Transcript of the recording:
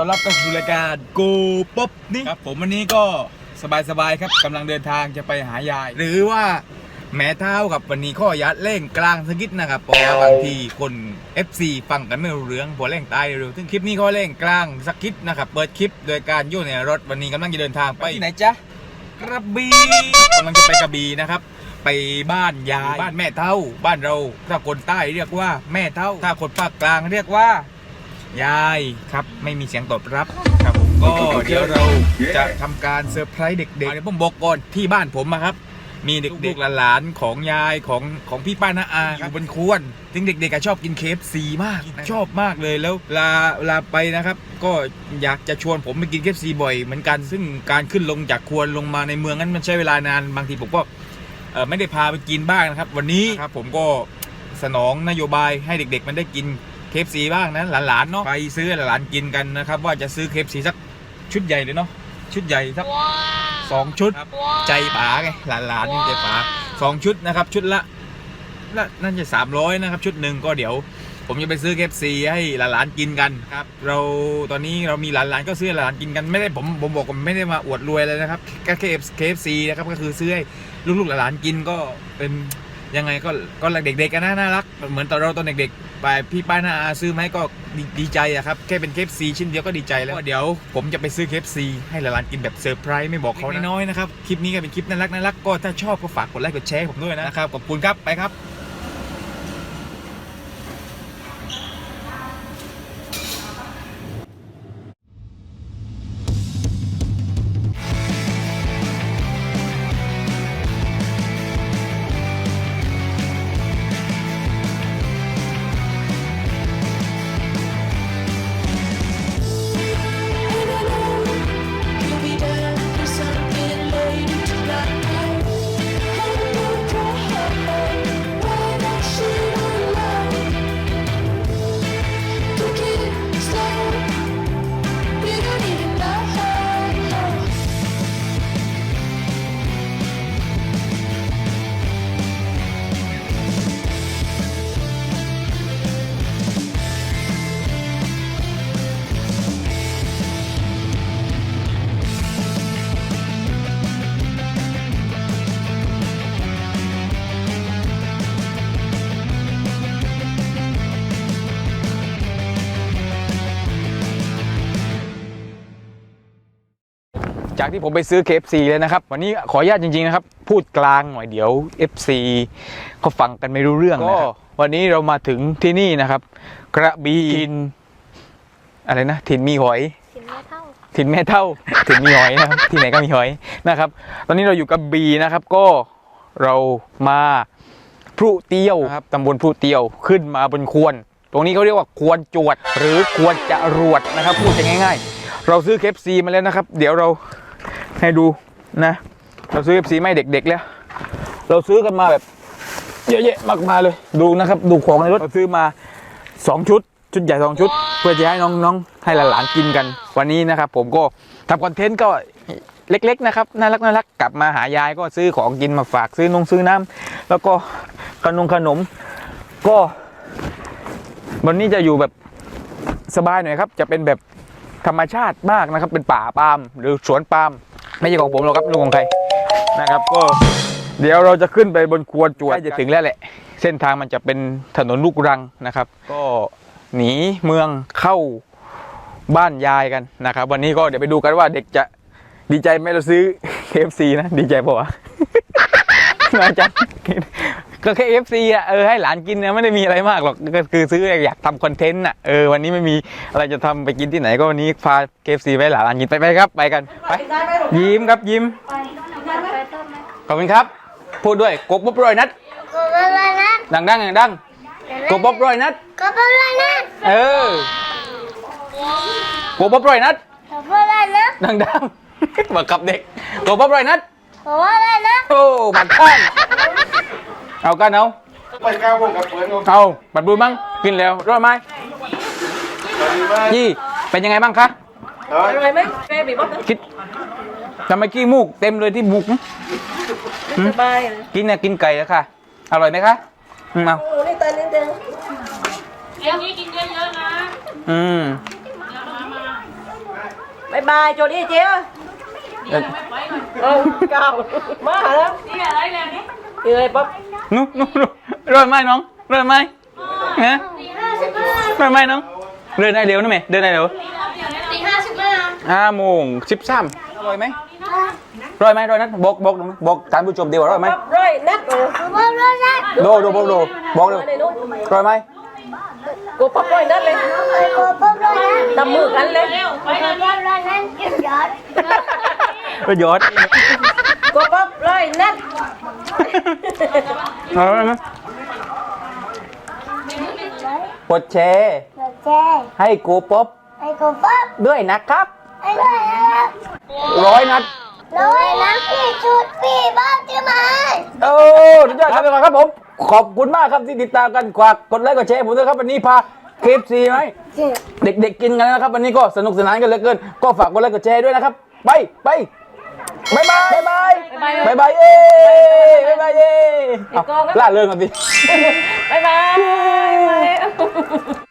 ต้อนรับเข้าสู่รายการกูป๊อบนี่ครับผมวันนี้ก็สบายๆครับกำลังเดินทางจะไปหายาย หรือว่าแม่เท้ากับวันนี้ข้อยัดเร่งกลางสกิดนะครับเพราะว่าบางทีคน FC ฟังกันไม่รู้เรื่องพอเร่งตายเร็วซึ่งคลิปนี้ก็เร่งกลางสกิดนะครับเปิดคลิปโดยการอยู่ในรถวันนี้กำลังจะเดินทางไปที่ไหนจ๊ะกระบี่กำลังจะไปกระบี่นะครับไปบ้านยายบ้านแม่เท่า บ้านเราถ้าคนใต้เรียกว่าแม่เท่า ถ้าคนภาคกลางเรียกว่า ยายครับไม่มีเสียงตอบรับครับผมก็เดี๋ยวเราจะทำการเซอร์ไพรส์เด็กๆเดี๋ยวผมบอกก่อนที่บ้านผมอะครับ มีเด็กๆหลานๆของยายของของพี่ป้าน้าอาอยู่บนควรซึ่งเด็กๆอะชอบกินเคฟซีมากชอบมากเลยแล้วลาลาไปนะครับ ก็อยากจะชวนผมไปกินเคฟซีบ่อยเหมือนกันซึ่งการขึ้นลงจากควรลงมาในเมืองนั้นมันใช้เวลานานบางทีผมก็เอ่อไม่ได้พาไปกินบ้างนะครับ วันนี้ครับผมก็สนองนโยบายให้เด็กๆ มันได้กิน เคฟซีบ้างนะหลานๆเนาะไปซื้อหลานๆกินกันนะครับ ว่าจะซื้อเคฟซีสักชุดใหญ่เลยเนาะชุดใหญ่สักสองชุดใจป๋าไงหลานๆนี่ใจป๋าสองชุดนะครับ ชุดละละน่าจะสามร้อยนะครับ ชุดหนึ่งก็เดี๋ยว ผมจะไปซื้อเคฟซีให้หลานๆกินกันครับ เราตอนนี้เรามีหลานๆก็ซื้อให้หลานๆกินกันไม่ได้ผมผมบอกว่าไม่ได้มาอวดรวยเลยนะครับก็เคฟเคฟซีนะครับก็คือซื้อให้ลูกๆหลานๆกินก็เป็นยังไงก็ก็เด็กๆกันนะน่ารัก เหมือนตอนเราตอนเด็กๆ ไปพี่ป้านาอาซื้อไหมก็ดีดใจอะครับ แค่เป็นเคฟซีชิ้นเดียวก็ดีใจแล้ว เดี๋ยวผมจะไปซื้อเคฟซีให้หลานๆกินแบบเซอร์ไพรส์ไม่บอกเขาน้อยนะครับ คลิปนี้ก็เป็นคลิปน่ารักน่ารักก็ถ้าชอบก็ฝากกดไลค์กดแชร์ผมด้วยนะครับ ขอบคุณครับไปครับ จากที่ผมไปซื้อ KFC เลยนะครับ วันนี้ขออนุญาตจริงๆนะครับ พูดกลางหน่อยเดี๋ยว FC เขาฟังกันไม่รู้เรื่องนะครับวันนี้เรามาถึงที่นี่นะครับ กระบี่ถิ่นอะไรนะถิ่นมีหอยถึงแม่เท่าถิ่นแม่เท่าถิ่นมีหอยนะครับที่ไหนก็มีหอยนะครับ ตอนนี้เราอยู่กับบีนะครับ ก็เรามาพรุเตียวครับตำบลพรุเตียวขึ้นมาบนควร ตรงนี้เขาเรียกว่าควรจวด หรือควรจะรวดนะครับ พูดกันง่ายๆ เราซื้อเคฟซีมาแล้วนะครับ เดี๋ยวเรา ให้ดูนะ เราซื้อเคฟซีไม่เด็กๆแล้ว เราซื้อกันมาแบบเยอะแยะมากมายเลยดูนะครับดูของในรถเราซื้อมาสองชุด ชุดใหญ่สองชุด เพื่อจะให้น้องๆ ให้หลานๆกินกัน วันนี้นะครับผมก็ทำคอนเทนต์ก็เล็กๆนะครับน่ารักน่ารักกลับมาหายายก็ซื้อของกินมาฝากซื้อนงซื้อน้ำแล้วก็ขนมขนม ก็ วันนี้จะอยู่แบบสบายหน่อยครับ จะเป็นแบบธรรมชาติมากนะครับ เป็นป่าปาล์มหรือสวนปาล์ม ไม่ใช่ของผมหรอกครับลูกของใครนะครับก็เดี๋ยวเราจะขึ้นไปบนควรจวดใกล้จะถึงแล้วแหละ เส้นทางมันจะเป็นถนนลูกรังนะครับ ก็หนีเมืองเข้าบ้านยายกันนะครับ วันนี้ก็เดี๋ยวไปดูกันว่าเด็กจะดีใจไหมเราซื้อ KFC นะ ดีใจปะวะอาจารย์ ก็แค่ FC อะเออให้หลานกินนะไม่ได้มีอะไรมากหรอกก็คือซื้ออยากทำคอนเทนต์อะเออวันนี้ไม่มีอะไรจะทำไปกินที่ไหนก็วันนี้พา KFC ไปให้หลานกินไปไปครับไปกันไปยิ้มครับยิ้มไปต้มไหมขอบคุณครับ พูดด้วยกบบ๊อบร้อยนัดก็เป็นไรนะดังดังดังดังกบบ๊อบร้อยนัดก็เป็นไรนะเออกบบ๊อบร้อยนัดก็เป็นไรนะดังดังบังคับเด็กกบบ๊อบร้อยนัดก็ว่าอะไรนะโอ้บัตรข้อน เอากันเอาไปก้าววงกับเพื่อนของเอาบัตรบุญมั้งกินแล้วร้อยไหมยี่เป็นยังไงบ้างคะเฮ้ยอะไรไหมแม่บีบอสคิดทำไมกี้มูกเต็มเลยที่มุกสบายเลยกินเนี่ยกินไก่แล้วค่ะ อร่อยไหมคะอืมเอาโอ้นี่ตานิดเดียวอย่างนี้กินเยอะๆนะ อืมเดี๋ยวมามาบายบายโจดี้เจ้าเอ้ยเออเก้ามาแล้วนี่อะไรแล้วนี่นี่อะไรป๊อป นุ๊กนุ๊กนุ๊กรอดไหมน้องรอดไหมฮะรอดไหมน้องเดินได้เร็วนะแม่เดินได้เร็วตีห้าสิบห้าห้าโมงสิบสามอร่อยไหมอร่อยไหมอร่อยนะบอกบอกบอกท่านผู้ชมดีว่าอร่อยไหมป๊อปร้อยนัดเออบ๊อบเลยนะดูดูบอกดูบอกดูมาเลยนุ๊กอร่อยไหมกูป๊อปร้อยนัดเลยกูบ๊อบเลยนะทำมือกันเลยบ๊อบเลยนะยอดประโยชน์กูป๊อปร้อยนัด อร่อยไหมกดแชร์เจ๊ให้กูป๊อปไอ้กูบ๊อบด้วยนะครับไอ้ด้วยนะร้อยนัดเลยนะพี่ชุดพี่บ๊อบใช่ไหมโอ้ทุกท่านครับไปก่อนครับผม ขอบคุณมากครับที่ติดตามกันฝากกดไลค์กดแชร์ผมด้วยครับวันนี้พาเคฟซีไหมเด็กๆกินกันนะครับวันนี้ก็สนุกสนานกันเหลือเกิน ก็ฝากกดไลค์กดแชร์ด้วยนะครับ ไปไป บายบายบายบายบายบายเย้บายบายเย้เอาล่าเริงกันสิบายบาย